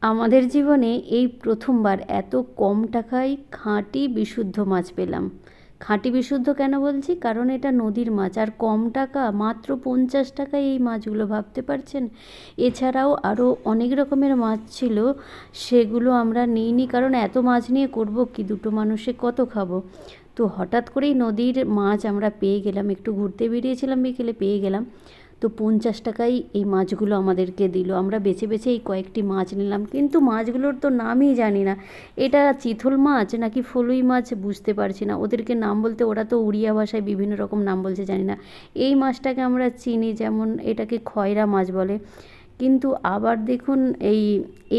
আমাদের জীবনে এই প্রথমবার এত কম টাকায় খাঁটি বিশুদ্ধ মাছ পেলাম। খাঁটি বিশুদ্ধ কেন বলছি? কারণ এটা নদীর মাছ। আর কম টাকা, মাত্র পঞ্চাশ টাকায় এই মাছগুলো ভাবতে পারছেন? এছাড়াও আরও অনেক রকমের মাছ ছিল, সেগুলো আমরা নিইনি। কারণ এত মাছ নিয়ে করব কি? দুটো মানুষে কত খাব? তো হঠাৎ করেই নদীর মাছ আমরা পেয়ে গেলাম। একটু ঘুরতে বেরিয়েছিলাম বিকেলে, পেয়ে গেলাম। তো পঞ্চাশ টাকাই এই মাছগুলো আমাদেরকে দিল। আমরা বেছে বেছে এই কয়েকটি মাছ নিলাম। কিন্তু মাছগুলোর তো নামই জানি না। এটা চিথল মাছ নাকি ফলুই মাছ বুঝতে পারছি না। ওদেরকে নাম বলতে ওরা তো উড়িয়া ভাষায় বিভিন্ন রকম নাম বলছে, জানি না। এই মাছটাকে আমরা চিনি, যেমন এটাকে খয়রা মাছ বলে। কিন্তু আবার দেখুন এই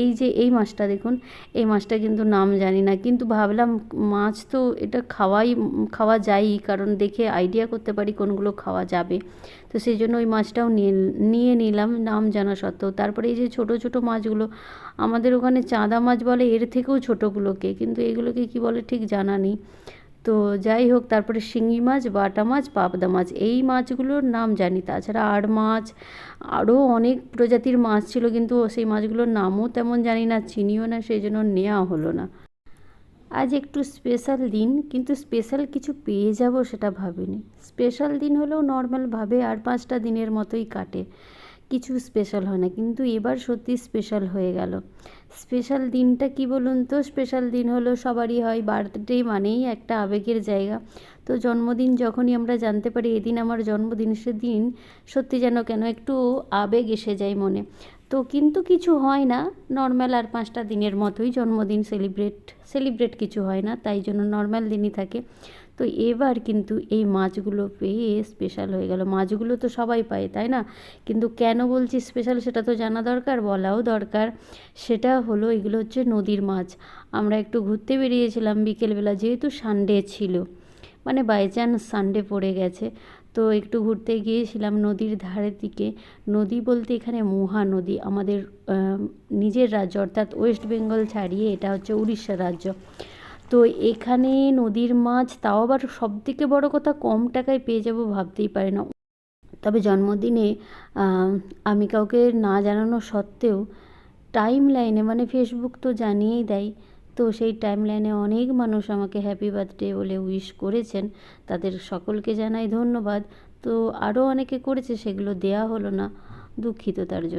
এই যে এই মাছটা দেখুন, এই মাছটা কিন্তু নাম জানি না। কিন্তু ভাবলাম মাছ তো এটা খাওয়াই, খাওয়া যায়ই, কারণ দেখে আইডিয়া করতে পারি কোনগুলো খাওয়া যাবে। তো সেই জন্য ওই মাছটাও নিয়ে নিয়ে নিলাম নাম জানা সত্ত্বেও। তারপরে এই যে ছোটো ছোটো মাছগুলো, আমাদের ওখানে চাঁদা মাছ বলে এর থেকেও ছোটোগুলোকে, কিন্তু এগুলোকে কী বলে ঠিক জানা নেই। তো যাই হোক, তারপরে শিঙি মাছ, বাটা মাছ, পাবদা মাছ, এই মাছগুলোর নাম জানি। তাছাড়া আর মাছ, আরও অনেক প্রজাতির মাছ ছিল, কিন্তু সেই মাছগুলোর নামও তেমন জানি না, চিনিও না, সেই জন্য নেওয়া হলো না। আজ একটু স্পেশাল দিন, কিন্তু স্পেশাল কিছু পেয়ে যাব সেটা ভাবিনি। স্পেশাল দিন হলেও নর্মালভাবে আর পাঁচটা দিনের মতোই কাটে। কিছু স্পেশাল হয় না, কিন্তু এবার সত্যি স্পেশাল হয়ে গেল। স্পেশাল দিনটা কি বলুন তো? স্পেশাল দিন হলো সবারই হয় বার্থডে মানেই একটা আবেগের জায়গা। তো জন্মদিন যখনই আমরা জানতে পারি, এদিন আমার জন্মদিন সেদিন সত্যি যেন কেন একটু আবেগ এসে যায় মনে। তো কিন্তু কিছু হয় না। নর্মাল আর পাঁচটা দিনের মতোই জন্মদিন সেলিব্রেট সেলিব্রেট কিছু হয় না, তাই জন্য নর্মাল দিনই থাকে। তো এবার কিন্তু এই মাছগুলো পেয়ে স্পেশাল হয়ে গেল। মাছগুলো তো সবাই পায়, তাই না? কিন্তু কেন বলছি স্পেশাল সেটা তো জানা দরকার, বলাও দরকার। সেটা হলো এগুলো হচ্ছে নদীর মাছ। আমরা একটু ঘুরতে বেরিয়েছিলাম বিকেলবেলা, যেহেতু সানডে ছিল। মানে বাই চান্স সানডে পড়ে গেছে। তো একটু ঘুরতে গিয়েছিলাম নদীর ধারের দিকে। নদী বলতে এখানে মহানদী আমাদের নিজের রাজ্য অর্থাৎ ওয়েস্ট বেঙ্গল ছাড়িয়ে এটা হচ্ছে উড়িষ্যা রাজ্য। তো এখানে নদীর মাছ তাও আবার সব থেকে বড় কথা কম টাকায় পেয়ে যাব ভাবতেই পারে না। তবে জন্মদিনে আমি কাউকে না জানানো সত্ত্বেও টাইম লাইনে মানে ফেসবুক তো জানিয়েই দেয়। তো সেই টাইম লাইনে অনেক মানুষ আমাকে হ্যাপি বার্থডে বলে উইশ করেছেন। তাদের সকলকে জানাই ধন্যবাদ। তো আরও অনেকে করেছে, সেগুলো দেয়া হলো না। দুঃখিত তার জন্য।